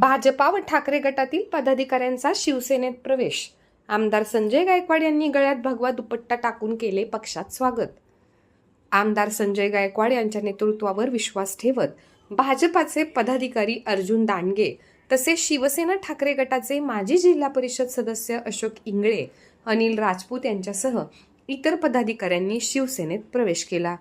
भाजपा व ठाकरे गटातील पदाधिकाऱ्यांचा शिवसेनेत प्रवेश. आमदार संजय गायकवाड यांनी गळ्यात भगवा दुपट्टा टाकून केले पक्षात स्वागत. आमदार संजय गायकवाड यांच्या नेतृत्वावर विश्वास ठेवत भाजपाचे पदाधिकारी अर्जुन दांडगे तसेच शिवसेना ठाकरे गटाचे माजी जिल्हा परिषद सदस्य अशोक इंगळे अनिल राजपूत यांच्यासह इतर पदाधिकाऱ्यांनी शिवसेनेत प्रवेश केला.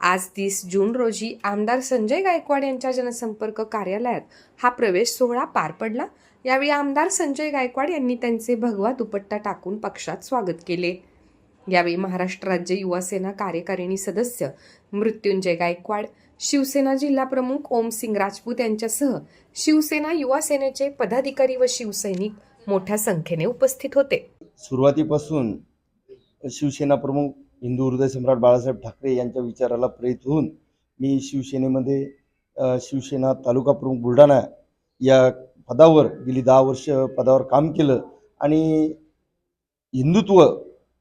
आज तीस जून रोजी आमदार संजय गायकवाड यांच्या जनसंपर्क कार्यालयात हा प्रवेश सोहळा पार पडला. यावेळी आमदार संजय गायकवाड यांनी त्यांचे भगवा दुपट्टा टाकून पक्षात स्वागत केले. यावेळी महाराष्ट्र राज्य युवा सेना कार्यकारिणी सदस्य मृत्युंजय गायकवाड शिवसेना जिल्हा प्रमुख ओमसिंग राजपूत यांच्यासह शिवसेना युवा सेनेचे पदाधिकारी व शिवसैनिक मोठ्या संख्येने उपस्थित होते. सुरुवातीपासून शिवसेना प्रमुख हिंदू हृदय सम्राट बाळासाहेब ठाकरे यांच्या विचाराला प्रेरित होऊन मी शिवसेनेमध्ये शिवसेना तालुका प्रमुख बुलढाणा या पदावर गेली दहा वर्ष पदावर काम केलं आणि हिंदुत्व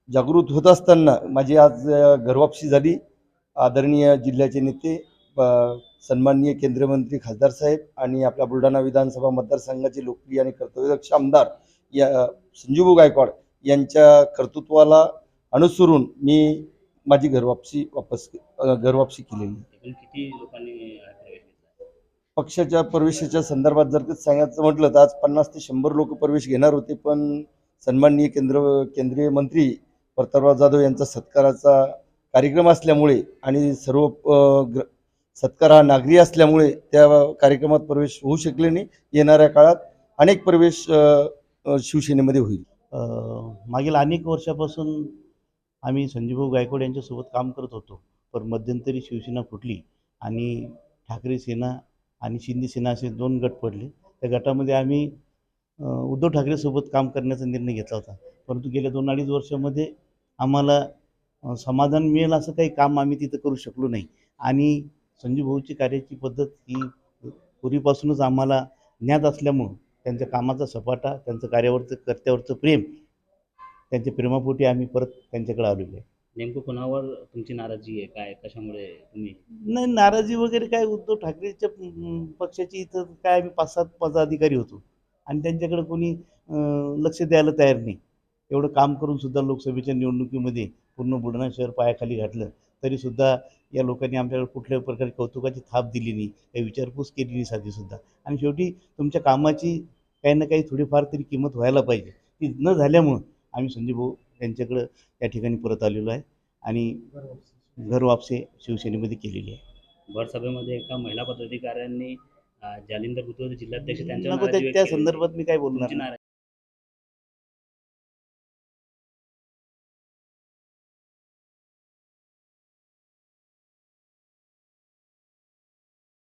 जागृत होत असताना माझी आज अ, घरवापसी झाली. आदरणीय जिल्ह्याचे नेते सन्माननीय केंद्रीय मंत्री खासदार साहेब आणि आपल्या बुलढाणा विधानसभा मतदारसंघाचे लोकप्रिय आणि कर्तव्यदक्ष आमदार या संजीवभाऊ गायकवाड यांच्या कर्तृत्वाला अनुसरून मी माझी घरवापसी वापस घरवापसी केलेली. किती लोकांनी पक्षाच्या प्रवेशाच्या संदर्भात जर का सांगायचं म्हटलं तर आज पन्नास ते शंभर लोक प्रवेश घेणार होते पण सन्माननीय केंद्र केंद्रीय मंत्री प्रतापराव जाधव यांचा सत्काराचा कार्यक्रम असल्यामुळे आणि सर्व सत्कार हा नागरी असल्यामुळे त्या कार्यक्रमात प्रवेश होऊ शकले नाही. येणाऱ्या काळात अनेक प्रवेश शिवसेनेमध्ये होईल. मागील अनेक वर्षापासून आम्ही संजीवभाऊ गायकवाड यांच्यासोबत काम करत होतो. पण मध्यंतरी शिवसेना फुटली आणि ठाकरे सेना आणि शिंदे सेना असे दोन गट पडले. त्या गटामध्ये आम्ही उद्धव ठाकरेसोबत काम करण्याचा निर्णय घेतला होता. परंतु गेल्या दोन अडीच वर्षामध्ये आम्हाला समाधान मिळेल असं काही काम आम्ही तिथं करू शकलो नाही. आणि संजीव भाऊची कार्याची पद्धत ही पूर्वीपासूनच आम्हाला ज्ञात असल्यामुळं त्यांच्या कामाचा सपाटा त्यांचं कार्यावरचं कर्त्यावरचं प्रेम त्यांच्या प्रेमापोटी आम्ही परत त्यांच्याकडे आलेलो आहे. नेमकं कोणावर तुमची नाराजी आहे? काय कशामुळे तुम्ही? नाही नाराजी वगैरे काय उद्धव ठाकरेच्या पक्षाची इथं काय आम्ही पाच सात पदाधिकारी होतो. आणि त्यांच्याकडे कोणी लक्ष द्यायला तयार नाही. एवढं काम करून सुद्धा लोकसभेच्या निवडणुकीमध्ये पूर्ण बुलढाणा शहर पायाखाली घातलं. तरीसुद्धा या लोकांनी आमच्याकडे कुठल्याही प्रकारे कौतुकाची थाप दिली नाही. काही विचारपूस केली नाही साधीसुद्धा आणि शेवटी तुमच्या कामाची काही ना काही थोडीफार तरी किंमत व्हायला पाहिजे. ती न झाल्यामुळं आम्ही संजय भाऊ यांच्याकडं या ठिकाणी परत आलेलो आहे आणि घर वापसी शिवसेनेमध्ये. केलेली आहे. भर सभेमध्ये एका महिला पदाधिकाऱ्यांनी जालिंदर बुद्ध जिल्हाध्यक्ष नाराजी त्या त्या. संदर्भात मी काय बोलणार